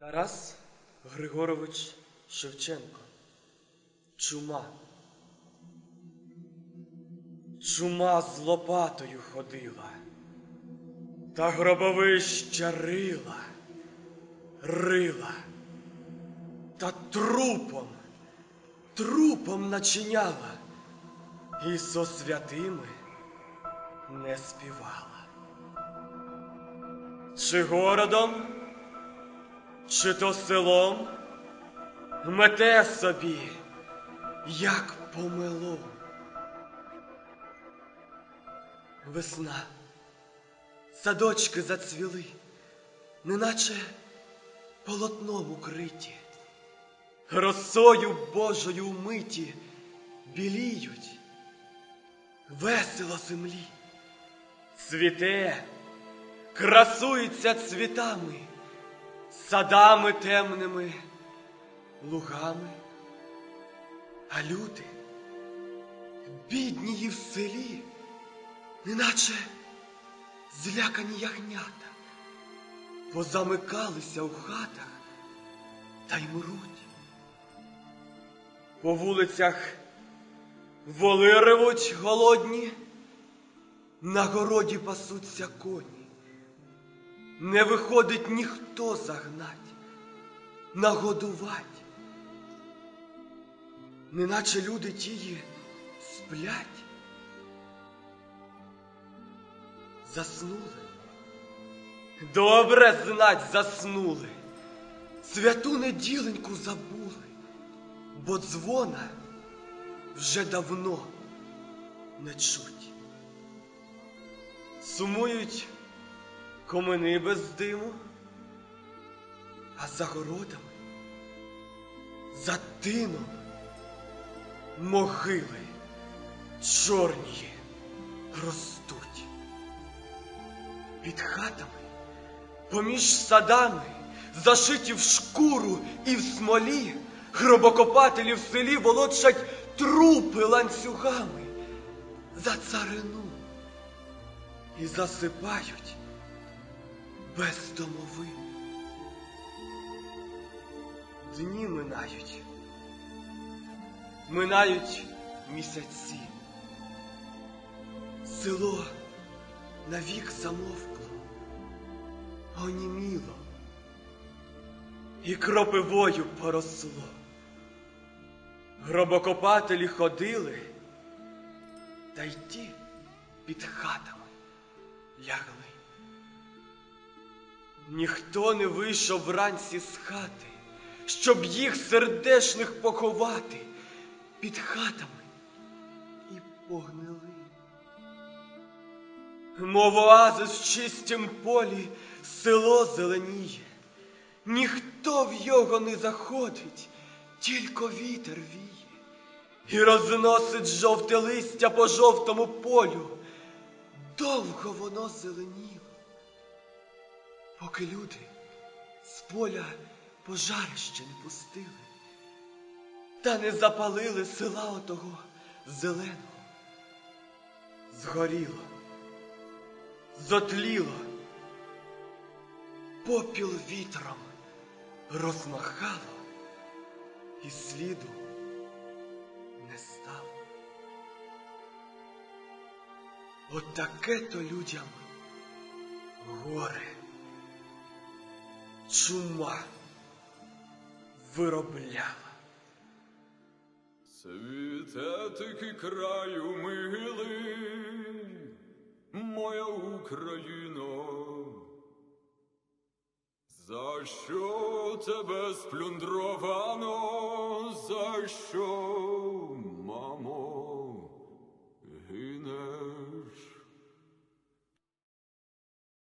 Тарас Григорович Шевченко. Чума. Чума з лопатою ходила, та гробовища рила, рила, та трупом, трупом начиняла, і со святими не співала. Чи городом, чи то селом? Мете собі, як помило. Весна, садочки зацвіли, неначе полотном укриті, росою Божою умиті біліють, весело землі, цвіте, красується цвітами, садами темними, лугами, а люди, бідні і в селі, неначе злякані ягнята, позамикалися у хатах та й мруть. По вулицях воли ревуть голодні, на городі пасуться коні. Не виходить ніхто загнать, нагодувать. Неначе люди тії сплять. Заснули. Добре знать заснули. Святу неділеньку забули, бо дзвона вже давно не чуть. Сумують комини без диму, а за городами, за тином могили чорні ростуть. Під хатами, поміж садами, зашиті в шкуру і в смолі, гробокопателі в селі волочать трупи ланцюгами за царину і засипають без домовин. Дні минають, минають місяці. Село навік замовкло, оніміло і кропивою поросло. Гробокопателі ходили, та й ті під хатами лягли. Ніхто не вийшов вранці з хати, щоб їх сердешних поховати під хатами і погнили. Мов оазис в чистім полі село зеленіє, ніхто в його не заходить, тільки вітер віє, і розносить жовте листя по жовтому полю. Довго воно зеленіло, поки люди з поля пожарище не пустили, та не запалили села отого зеленого. Згоріло зотліло, попіл вітром розмахало, і сліду не стало. Отаке то людям горе, чума виробляла. Світе таки краю милий, моя Україно, за що тебе сплюндровано, за що